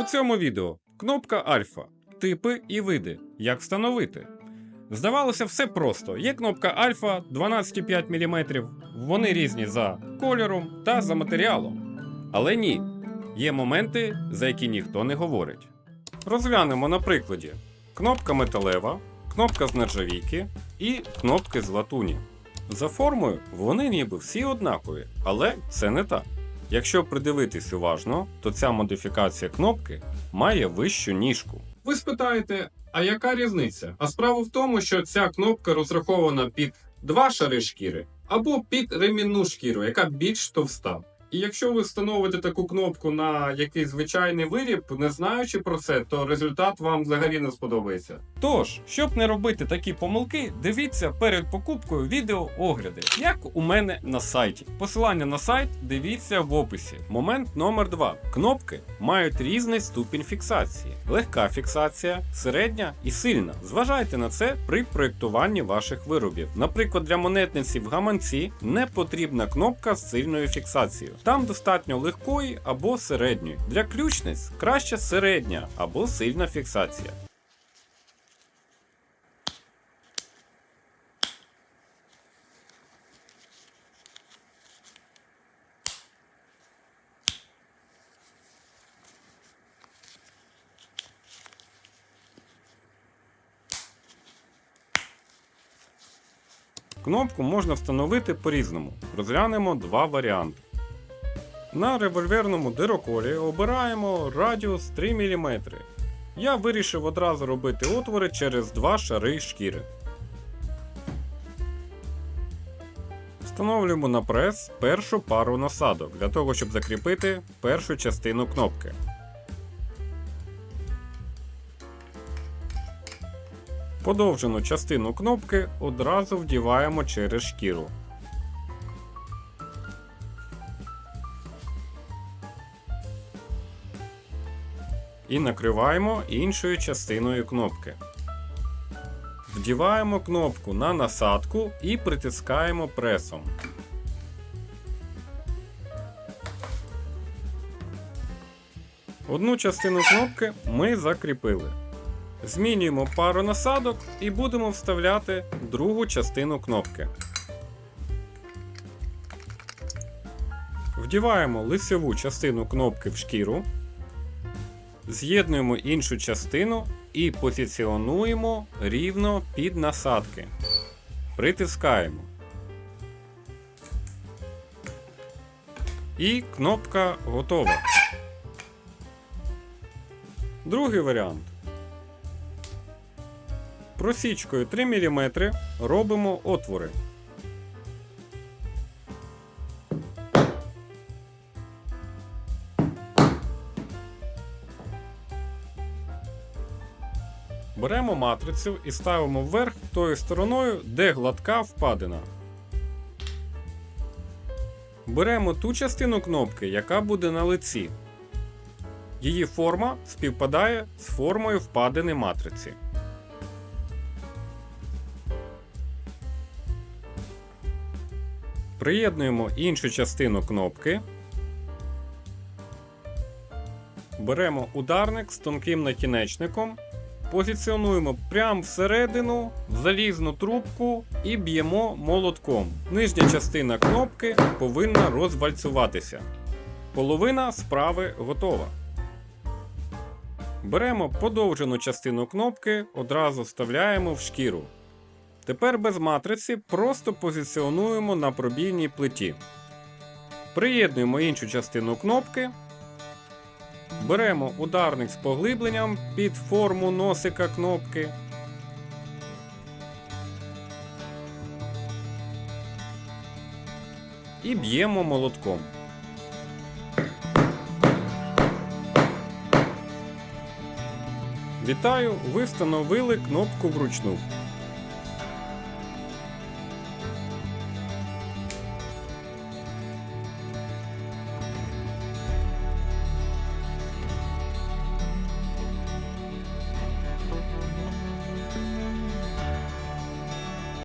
У цьому відео кнопка Альфа, типи і види, як встановити. Здавалося, все просто. Є кнопка Альфа 12,5 мм, вони різні за кольором та за матеріалом. Але ні, є моменти, за які ніхто не говорить. Розглянемо на прикладі: кнопка металева, кнопка з нержавійки і кнопки з латуні. За формою вони ніби всі однакові, але це не так. Якщо придивитись уважно, то ця модифікація кнопки має вищу ніжку. Ви спитаєте, а яка різниця? А справа в тому, що ця кнопка розрахована під два шари шкіри або під ремінну шкіру, яка більш товста. І якщо ви встановите таку кнопку на якийсь звичайний виріб, не знаючи про це, то результат вам взагалі не сподобається. Тож, щоб не робити такі помилки, дивіться перед покупкою відео огляди, як у мене на сайті. Посилання на сайт дивіться в описі. Момент номер 2. Кнопки мають різний ступінь фіксації: легка фіксація, середня і сильна. Зважайте на це при проєктуванні ваших виробів. Наприклад, для монетниці в гаманці не потрібна кнопка з сильною фіксацією. Там достатньо легкої або середньої. Для ключниць краще середня або сильна фіксація. Кнопку можна встановити по-різному. Розглянемо два варіанти. На револьверному дироколі обираємо радіус 3 мм. Я вирішив одразу робити отвори через два шари шкіри. Встановлюємо на прес першу пару насадок для того, щоб закріпити першу частину кнопки. Подовжену частину кнопки одразу вдіваємо через шкіру. І накриваємо іншою частиною кнопки. Вдіваємо кнопку на насадку і притискаємо пресом. Одну частину кнопки ми закріпили. Змінюємо пару насадок і будемо вставляти другу частину кнопки. Вдіваємо лицеву частину кнопки в шкіру. З'єднуємо іншу частину і позиціонуємо рівно під насадки. Притискаємо. І кнопка готова. Другий варіант. Просічкою 3 мм робимо отвори. Беремо матрицю і ставимо вверх тою стороною, де гладка впадина. Беремо ту частину кнопки, яка буде на лиці. Її форма співпадає з формою впадини матриці. Приєднуємо іншу частину кнопки. Беремо ударник з тонким накінечником, позиціонуємо прямо всередину в залізну трубку і б'ємо молотком. Нижня частина кнопки повинна розвальцюватися. Половина справи готова. Беремо подовжену частину кнопки, одразу вставляємо в шкіру. Тепер без матриці просто позиціонуємо на пробійній плиті. Приєднуємо іншу частину кнопки. Беремо ударник з поглибленням під форму носика кнопки. І б'ємо молотком. Вітаю! Ви встановили кнопку вручну.